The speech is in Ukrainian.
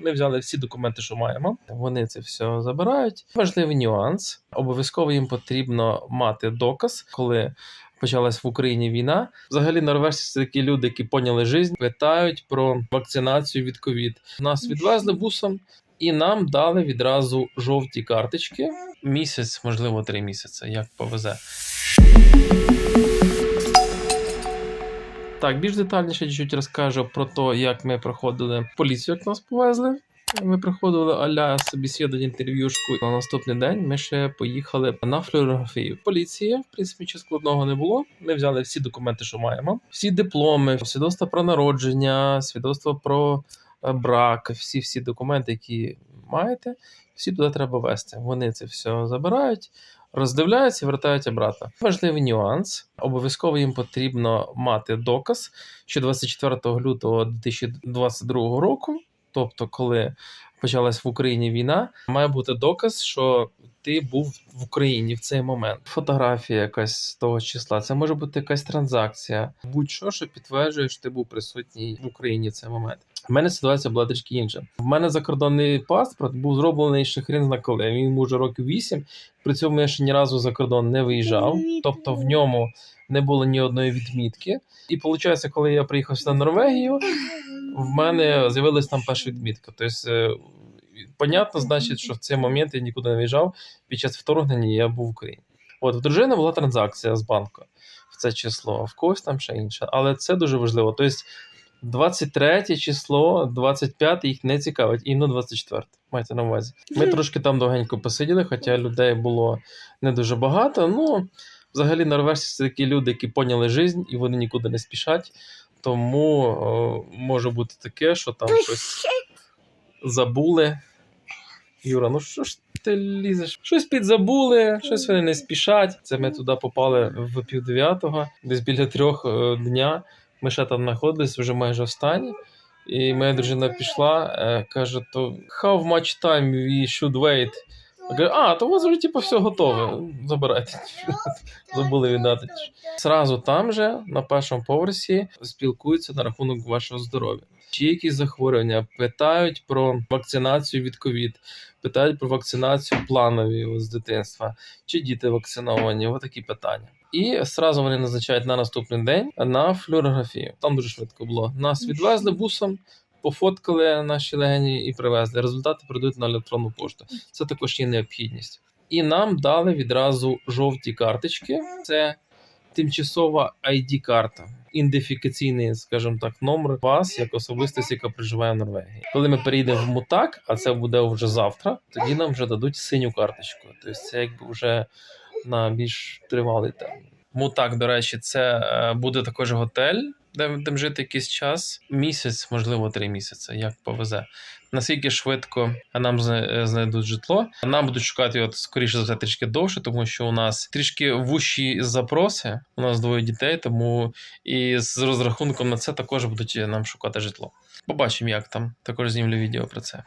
Ми взяли всі документи, що маємо. Вони це все забирають. Важливий нюанс. Обов'язково їм потрібно мати доказ, коли. Почалась в Україні війна. Взагалі, норвежці це такі люди, які поняли життя, питають про вакцинацію від ковід. Нас відвезли бусом, і нам дали відразу жовті карточки. Місяць, можливо, три місяці, як повезе. Так, більш детальніше чуть розкажу про те, як ми проходили поліцію, як нас повезли. Ми приходили аля собі собеседування інтерв'юшку. На наступний день ми ще поїхали на флюорографію. Поліції, в принципі, нічого складного не було. Ми взяли всі документи, що маємо, всі дипломи, свідоцтво про народження, свідоцтво про е, брак, всі всі документи, які маєте, всі туди треба вести. Вони це все забирають. Роздивляються і вертають обратно. Важливий нюанс. Обов'язково їм потрібно мати доказ, що 24 лютого 2022 року, тобто, коли почалась в Україні війна, має бути доказ, що ти був в Україні в цей момент. Фотографія якась з того числа. Це може бути якась транзакція, будь-що, що підтверджує, що ти був присутній в Україні в цей момент. У мене ситуація була трішки інша. В мене закордонний паспорт був зроблений ще хрін зна коли. Він вже років 8. При цьому я ще ні разу за кордон не виїжджав, тобто в ньому не було ні одної відмітки. І виходить, коли я приїхав сюди в Норвегію, в мене з'явилась там перша відмітка. Тобто, е, понятно, значить, що в цей момент я нікуди не виїжджав. Під час вторгнення я був в Україні. От в дружини була транзакція з банку в це число, в когось там ще інше. Але це дуже важливо. Тобто, 23 число, 25 їх не цікавить, іменно 24. Майте на увазі. Ми трошки там довгенько посиділи, хоча людей було не дуже багато. Ну, взагалі, норвежці це такі люди, які поняли життя і вони нікуди не спішать. Тому о, може бути таке, що там щось забули. Юра, ну що ж ти лізеш? Щось підзабули, щось вони не спішать. Це ми туди попали в пів дев'ятого, десь біля трьох е, дня. Ми ще там знаходились, вже майже останні. І моя дружина пішла, е, каже: то how much time we should wait? Кажу, а, то у вас вже типу, все готове. Забирайте. Забули віддати. Зразу там же, на першому поверсі, спілкуються на рахунок вашого здоров'я. Чи якісь захворювання? Питають про вакцинацію від ковід, питають про вакцинацію планові з дитинства, чи діти вакциновані? Ось такі питання. І зразу вони назначають на наступний день на флюорографію. Там дуже швидко було. Нас відвезли бусом, пофоткали наші легені і привезли. Результати передають на електронну пошту. Це також є необхідність. І нам дали відразу жовті карточки. Це тимчасова ID-карта, ідентифікаційний, скажімо так, номер вас як особистості, яка проживає в Норвегії. Коли ми перейдемо в мутак, а це буде вже завтра, тоді нам вже дадуть синю карточку. Тобто це якби вже на більш тривалий термін. Мутак, до речі, це е, буде також готель, будемо жити якийсь час. Місяць, можливо, три місяці, як повезе. Наскільки швидко нам знайдуть житло, нам будуть шукати його скоріше за все трішки довше, тому що у нас трішки вущі запроси. У нас двоє дітей, тому і з розрахунком на це також будуть нам шукати житло. Побачимо, як там. Також знімлю відео про це.